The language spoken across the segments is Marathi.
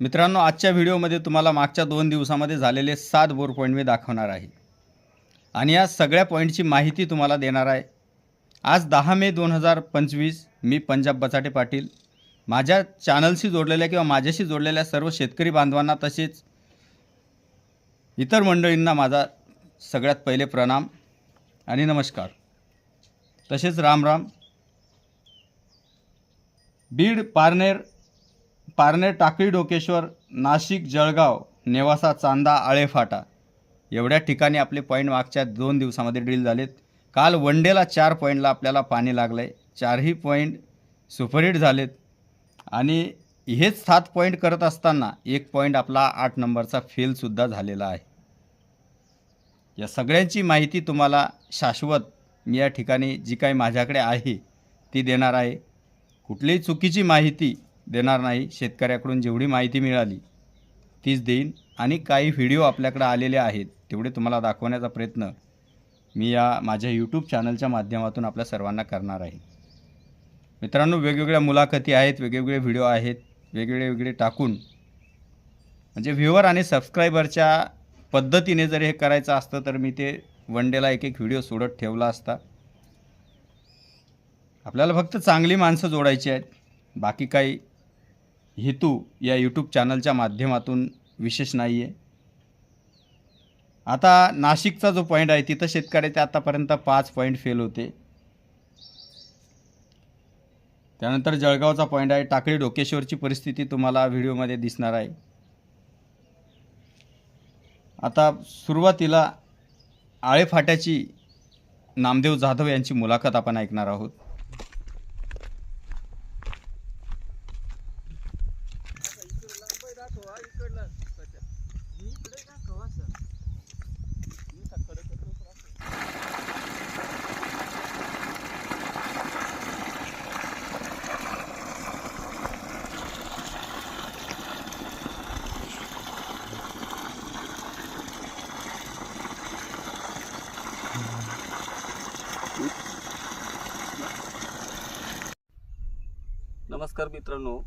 मित्रांनो आजच्या व्हिडिओमध्ये तुम्हाला मागच्या दोन दिवसामध्ये झालेले सात बोर पॉईंट मी दाखवणार आहे. आणि या सगळ्या पॉईंटची माहिती तुम्हाला देणार आहे. आज दहा मे दोन हजार पंचवीस मी पंजाब बचाटे पाटील. माझ्या चॅनलशी जोडलेल्या किंवा माझ्याशी जोडलेल्या सर्व शेतकरी बांधवांना तसेच इतर मंडळींना माझा सगळ्यात पहिले प्रणाम आणि नमस्कार. तसेच राम राम. बीड पारनेर पारनेर टाकळी डोकेश्वर नाशिक जळगाव नेवासा चांदा आळेफाटा एवढ्या ठिकाणी आपले पॉईंट मागच्या दोन दिवसामध्ये ड्रिल झालेत. काल वनडेला चार पॉईंटला आपल्याला पाणी लागलं आहे चारही पॉईंट सुपरहिट झालेत. आणि हेच सात पॉईंट करत असताना एक पॉईंट आपला आठ नंबरचा फेलसुद्धा झालेला आहे. या सगळ्यांची माहिती तुम्हाला शाश्वत मी या ठिकाणी जी काही माझ्याकडे आहे ती देणार आहे. कुठलीही चुकीची माहिती देणार नाही. शेतकऱ्याकडून जेवढी माहिती मिळाली तीच देईन. आणि काही व्हिडिओ आपल्याकडे आलेले आहेत तेवढे तुम्हाला दाखवण्याचा प्रयत्न मी या माझ्या यूट्यूब चॅनलच्या माध्यमातून आपल्या सर्वांना करणार आहे. मित्रांनो वेगवेगळ्या मुलाखती आहेत वेगवेगळे व्हिडिओ आहेत वेगवेगळे वेगळे टाकून. म्हणजे व्ह्युअर आणि सबस्क्रायबरच्या पद्धतीने जर हे करायचं असतं तर मी ते वन डेला एक एक व्हिडिओ सोडत ठेवला असता. आपल्याला फक्त चांगली माणसं जोडायची आहेत. बाकी काही हेतू या यूट्यूब चॅनलच्या माध्यमातून विशेष नाही आहे आता नाशिकचा जो पॉईंट आहे तिथं शेतकऱ्याचे आतापर्यंत पाच पॉईंट फेल होते. त्यानंतर जळगावचा पॉईंट आहे टाकळी डोकेश्वरची परिस्थिती तुम्हाला व्हिडिओमध्ये दिसणार आहे. आता सुरुवातीला आळेफाट्याची नामदेव जाधव यांची मुलाखत आपण ऐकणार आहोत. नमस्कार मित्रांनो.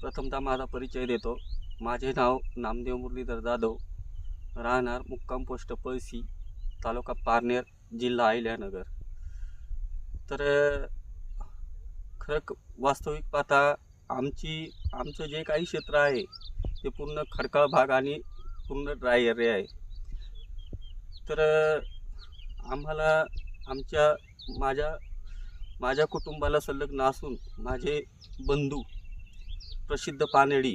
प्रथमतः माझा परिचय देतो. माझे नाव नामदेव मुरलीधर जाधव. राहणार मुक्काम पोस्ट पळसी तालुका पारनेर जिल्हा अहिल्यानगर. तर खरं वास्तविक पाहता आमची आमचं जे काही क्षेत्र आहे ते पूर्ण खडकाळ भाग आणि पूर्ण ड्राय एरिया आहे. तर आम्हाला आमच्या माझ्या माझ्या कुटुंबाला संलग्न असून माझे बंधू प्रसिद्ध पानेडी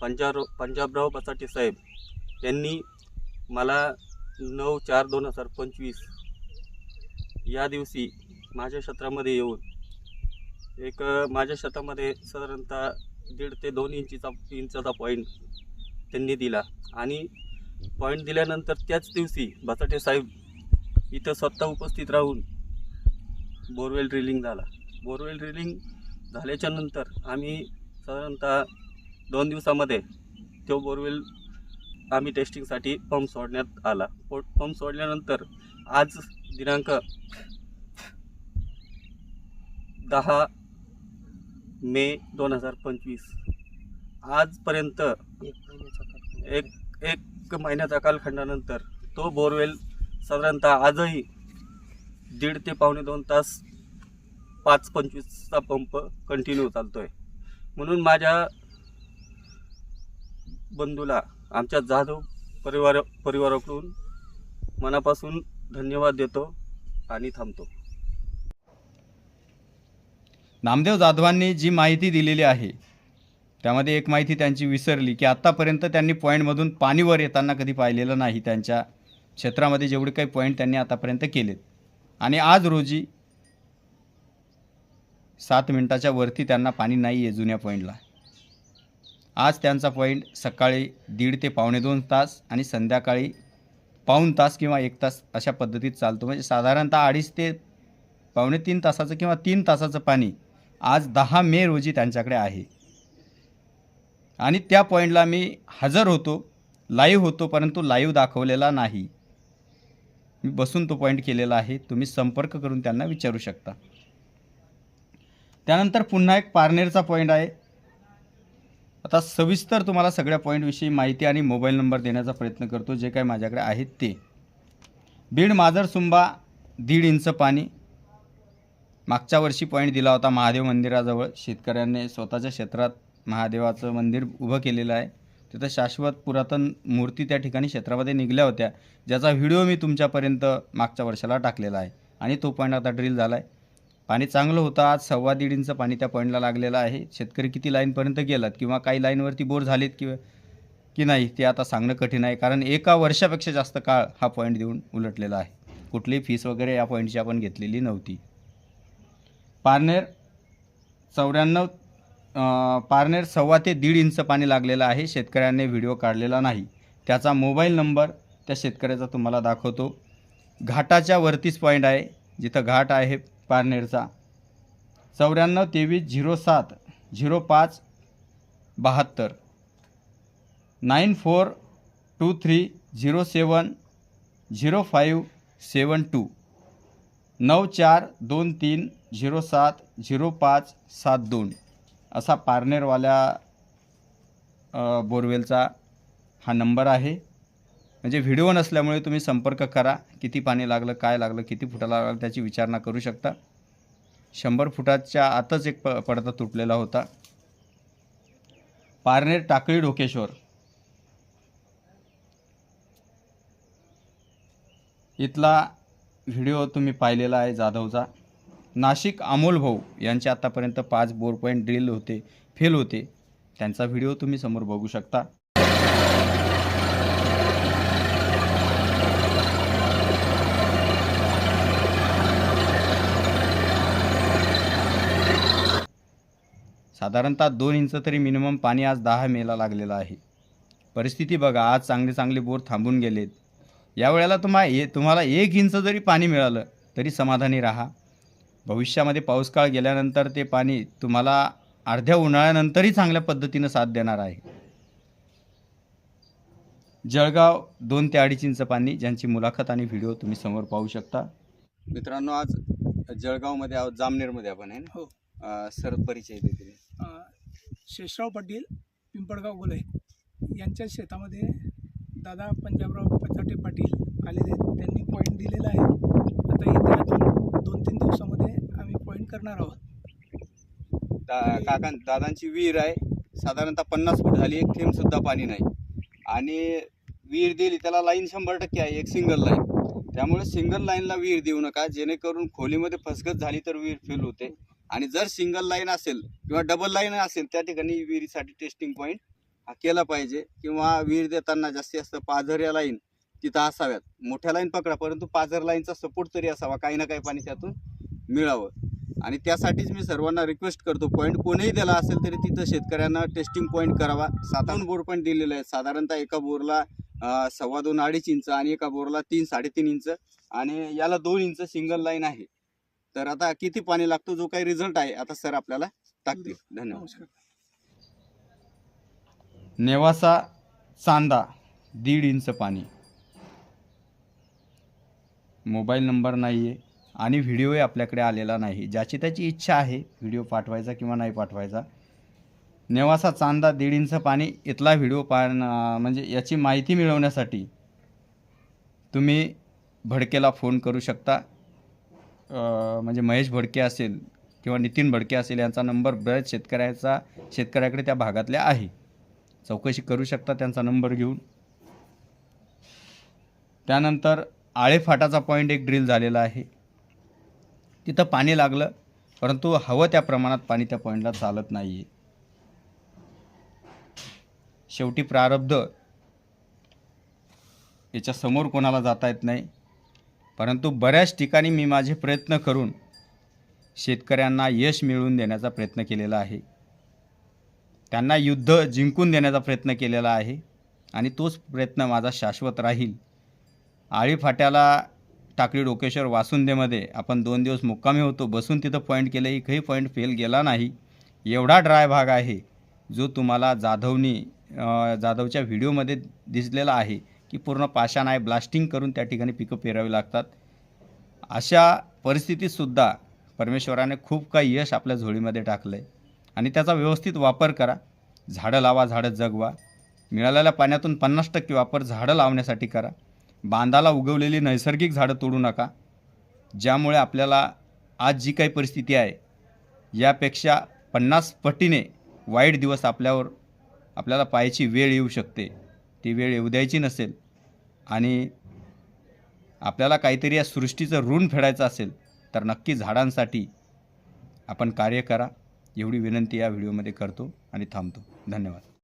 पंजाब पंजाबराव बचाटे साहेब यांनी मला नऊ चार दोन हजार पंचवीस या दिवशी माझ्या क्षेत्रामध्ये येऊन एक माझ्या शेतामध्ये साधारणतः दीड ते दोन इंचीचा इंचाचा पॉईंट त्यांनी दिला आणि पॉईंट दिल्यानंतर त्याच दिवशी बचाटे साहेब इथं स्वतः उपस्थित राहून बोरवेल ड्रिलिंग झाला. बोरवेल ड्रिलिंग झाल्याच्यानंतर आम्ही साधारणतः दोन दिवसामध्ये तो बोरवेल आम्ही टेस्टिंगसाठी पंप सोडण्यात आला. पंप सोडल्यानंतर आज दिनांक दहा मे दोन हजार पंचवीस. आजपर्यंत एक एक महिन्याच्या कालखंडानंतर तो बोरवेल साधारणतः आजही दीड ते पावणे दोन तास पाच पंचवीसचा पंप कंटिन्यू चालतो आहे म्हणून माझ्या बंधूला आमच्या जाधव परिवार परिवाराकडून मनापासून धन्यवाद देतो आणि थांबतो. नामदेव जाधवांनी जी माहिती दिलेली आहे त्यामध्ये एक माहिती त्यांची विसरली की आत्तापर्यंत त्यांनी पॉईंटमधून पाणीवर येताना कधी पाहिलेलं नाही. त्यांच्या क्षेत्रामध्ये जेवढे काही पॉईंट त्यांनी आतापर्यंत केलेत. आणि आज रोजी सात मिनटाच्या वरती त्यांना पाणी नाही आहे जुन्या पॉईंटला आज त्यांचा पॉईंट सकाळी दीड ते पावणे दोन तास आणि संध्याकाळी पाऊण तास किंवा एक तास अशा पद्धतीत चालतो. म्हणजे साधारणतः अडीच ते पावणे तीन तासाचं किंवा तीन तासाचं पाणी आज दहा मे रोजी त्यांच्याकडे आहे. आणि त्या पॉईंटला मी हजर होतो लाईव्ह होतो परंतु लाईव्ह दाखवलेला नाही. मी बसून तो पॉईंट केलेला आहे. तुम्ही संपर्क करून त्यांना विचारू शकता. त्यानंतर पुन्हा एक पारनेरचा पॉईंट आहे. आता सविस्तर तुम्हाला सगळ्या पॉईंटविषयी माहिती आणि मोबाईल नंबर देण्याचा प्रयत्न करतो. जे काही माझ्याकडे आहेत ते. बीड माजरसुंबा दीड इंच पाणी. मागच्या वर्षी पॉईंट दिला होता महादेव मंदिराजवळ. शेतकऱ्यांनी स्वतःच्या क्षेत्रात महादेवाचं मंदिर उभं केलेलं आहे. तिथं शाश्वत पुरातन मूर्ती त्या ठिकाणी क्षेत्रामध्ये निघल्या होत्या ज्याचा व्हिडिओ मी तुमच्यापर्यंत मागच्या वर्षाला टाकलेला आहे. आणि तो पॉईंट आता ड्रिल झाला आहे पाणी चांगलं होतं आज सव्वा दीड इंच पाणी त्या पॉईंटला लागलेलं आहे. शेतकरी किती लाईनपर्यंत गेलात किंवा काही लाईनवरती बोर झालेत किंवा की नाही ते आता सांगणं कठीण आहे. कारण एका वर्षापेक्षा जास्त काळ हा पॉईंट देऊन उलटलेला आहे. कुठलीही फीस वगैरे या पॉईंटची आपण घेतलेली नव्हती. पारनेर चौऱ्याण्णव पारनेर सव्वा ते दीड इंच पाणी लागलेलं आहे. शेतकऱ्याने व्हिडिओ काढलेला नाही. त्याचा मोबाईल नंबर त्या शेतकऱ्याचा तुम्हाला दाखवतो. घाटाच्या वरतीच पॉईंट आहे. जिथं घाट आहे पारनेरचा. चौऱ्याण्णव तेवीस झिरो सात झिरो पाच बहात्तर. Nine four two three zero seven zero five seven two. नऊ चार दोन तीन झिरो सात झिरो पाच सात दोन. असा पारनेरवाल्या बोरवेलचा हा नंबर आहे. म्हणजे व्हिडिओ नसल्यामुळे तुम्ही संपर्क करा. किती पाणी लागलं काय लागलं किती फुटाला लागलं त्याची विचारणा करू शकता. शंभर फुटाच्या आतच एक प पडदा तुटलेला होता. पारनेर टाकळी ढोकेश्वर. इथला व्हिडिओ तुम्ही पाहिलेला आहे जाधवचा. नाशिक अमोल भाऊ यांचे आतापर्यंत पाच बोर पॉईंट ड्रिल होते फेल होते. त्यांचा व्हिडिओ तुम्ही समोर बघू शकता. साधारणतः दोन इंच तरी मिनिमम पाणी आज दहा मेला लागलेलं आहे. परिस्थिती बघा आज चांगले चांगले बोर थांबून गेलेत. यावेळेला तुम्हा ए तुम्हाला एक इंच जरी पाणी मिळालं तरी समाधानी राहा. भविष्यामध्ये पाऊस काळ गेल्यानंतर ते पाणी तुम्हाला अर्ध्या उन्हाळ्यानंतरही चांगल्या पद्धतीनं साथ देणार आहे. जळगाव दोन ते अडीच इंच पाणी ज्यांची मुलाखत आणि व्हिडिओ तुम्ही समोर पाहू शकता. मित्रांनो आज जळगावमध्ये आहोत जामनेरमध्ये आपण आहे हो. सर परिचय देतील अ, शेषराव पाटील पिंपळगाव गोले. यांच्या शेतामध्ये दादा पंजाबराव पचाटे पाटील आलेले त्यांनी पॉईंट दिलेला आहे. आता येत्या दोन तीन दिवसामध्ये करणार आहोत? दा- काका दादांची विहीर आहे. साधारणतः पन्नास फूट झाली एक थेंब सुद्धा पाणी नाही. आणि विहीर दिली त्याला लाईन शंभर टक्के आहे एक सिंगल लाईन. त्यामुळे सिंगल लाईनला विहीर देऊ नका. जेणेकरून खोलीमध्ये फसगत झाली तर विहीर फेल होते. आणि जर सिंगल लाईन असेल किंवा डबल लाईन असेल त्या ठिकाणी विहिरीसाठी टेस्टिंग पॉईंट हा केला पाहिजे. किंवा विहीर देताना जास्तीत जास्त पाझर या लाईन तिथं असाव्यात. मोठ्या लाईन पकडा परंतु पाझर लाईनचा सपोर्ट तरी असावा. काही ना काही पाणी त्यातून मिळावं. आणि त्यासाठीच मी सर्वांना रिक्वेस्ट करतो. पॉईंट कोणीही दिला असेल तरी तिथं शेतकऱ्यांना टेस्टिंग पॉईंट करावा. साधारण बोर पॉईंट दिलेले आहेत. साधारणतः एका बोरला सव्वा दोन अडीच इंच आणि एका बोरला तीन साडेतीन इंच आणि याला दोन इंच सिंगल लाईन आहे. तर आता किती पाणी लागतो? जो काही रिझल्ट आहे आता सर आपल्याला टाकतील. धन्यवाद. नेवासा चांदा दीड इंच पाणी. मोबाईल नंबर नाही आहे आणि व्हिडिओही आपल्याकडे आलेला नाही. ज्याची त्याची इच्छा आहे व्हिडिओ पाठवायचा किंवा नाही पाठवायचा. नेवासा चांदा दीड इंच पाणी इथला व्हिडिओ पा म्हणजे याची माहिती मिळवण्यासाठी तुम्ही भडकेला फोन करू शकता. म्हणजे महेश भडके असेल किंवा नितीन भडके असेल यांचा नंबर बऱ्याच शेतकऱ्याचा शेतकऱ्याकडे त्या भागातल्या आहे. चौकशी करू शकता त्यांचा नंबर घेऊन. त्यानंतर आळेफाटाचा पॉईंट एक ड्रिल झालेला आहे. तिथं पाणी लागलं परंतु हवं त्या प्रमाणात पाणी त्या पॉईंटला चालत नाही आहे शेवटी प्रारब्ध याच्या समोर कोणाला जाता येत नाही. परंतु बऱ्याच ठिकाणी मी माझे प्रयत्न करून शेतकऱ्यांना यश मिळवून देण्याचा प्रयत्न केलेला आहे. त्यांना युद्ध जिंकून देण्याचा प्रयत्न केलेला आहे आणि तोच प्रयत्न माझा शाश्वत राहील. आळीफाट्याला टाकळी डोकेश्वर वासुंदेमध्ये आपण दोन दिवस मुक्कामी होतो. बसून तिथं पॉईंट केलं. एकही पॉईंट फेल गेला नाही. एवढा ड्राय भाग आहे जो तुम्हाला जाधवनी जाधवच्या व्हिडिओमध्ये दिसलेला आहे की पूर्ण पाषाण आहे. ब्लास्टिंग करून त्या ठिकाणी पिकं पेरावी लागतात. अशा परिस्थितीतसुद्धा परमेश्वराने खूप काही यश आपल्या झोळीमध्ये टाकलं आहे आणि त्याचा व्यवस्थित वापर करा. झाडं लावा झाडं जगवा. मिळालेल्या पाण्यातून पन्नास टक्के वापर झाडं लावण्यासाठी करा. बांधाला उगवलेली नैसर्गिक झाडं तोडू नका. ज्यामुळे आपल्याला आज जी काही परिस्थिती आहे यापेक्षा पन्नास पटीने वाईट दिवस आपल्यावर आपल्याला पाहायची वेळ येऊ शकते. ती वेळ येऊ द्यायची नसेल आणि आपल्याला काहीतरी या सृष्टीचं ऋण फेडायचं असेल तर नक्की झाडांसाठी आपण कार्य करा. एवढी विनंती या व्हिडिओमध्ये करतो आणि थांबतो. धन्यवाद.